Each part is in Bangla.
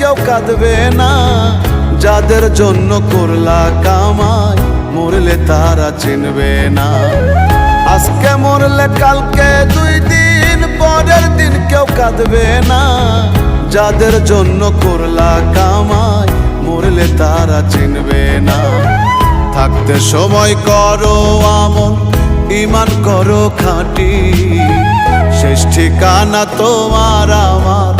কেউ কাঁদবে না। যাদের জন্য করলা কামাই, মরলে তারা চিনবে না। আজকে মরলে কালকে দুই দিন, পরের দিন কেউ কাঁদবে না। যাদের জন্য করলা কামাই, মরলে তারা চিনবে না। থাকতে সময় করো আমন ইমান করো খাঁটি। শেষ ঠিকানা তোমার আমার।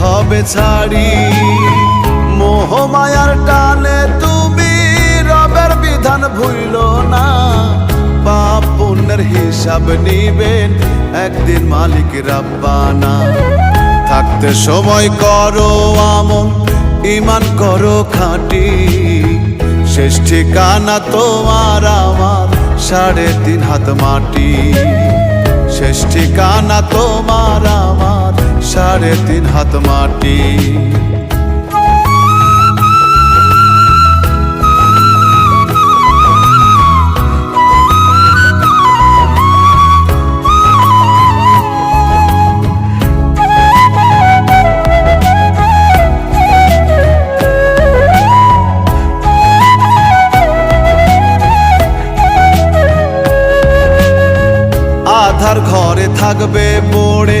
হবে ছাড়ি। মোহমায়ার টানে তুমি রবের বিধান ভুইল না। পাপ পুণ্যের হিসাব নিবেন একদিন মালিক রাব্বানা। থাকতে সময় করো আমন ইমান করো খাঁটি। শেষ ঠিকানা তোমার আমার, সাড়ে তিন হাত মাটি। শেষ ঠিকানা তোমার আমার। সাড়ে তিন হাত মাটি। আধার ঘরে থাকবে পড়ে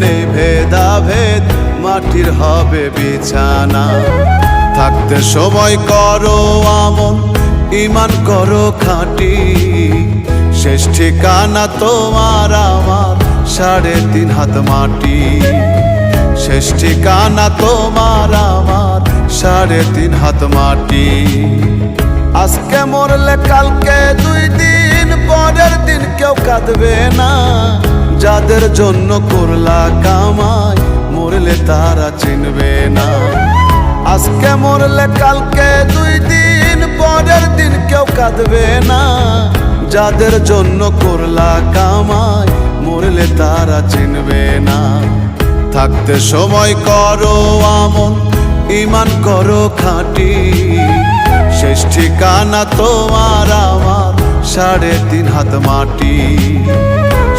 নেই ভেদাভেদ, মাটির হবে বিছানা। থাকতে সময় করো আমন ইমান করো খাঁটি। শেষ ঠিকানা তোমার আমার, সাড়ে তিন হাত মাটি। শেষ ঠিকানা তোমার আমার, সাড়ে তিন হাত মাটি। আজকে মরলে কালকে দুই দিন, পরের দিন কেউ কাঁদবে না। যাদের জন্য করলা কামাই, মরলে তারা চিনবে না। আজকে মরলে কালকে দুই দিন, পরের দিন কেউ কাঁদবে না। যাদের জন্য করলা কামাই, মরলে তারা চিনবে না। থাকতে সময় করো আমন ইমান করো খাঁটি। শেষ ঠিকানা তোমার আমার, সাড়ে তিন হাত মাটি।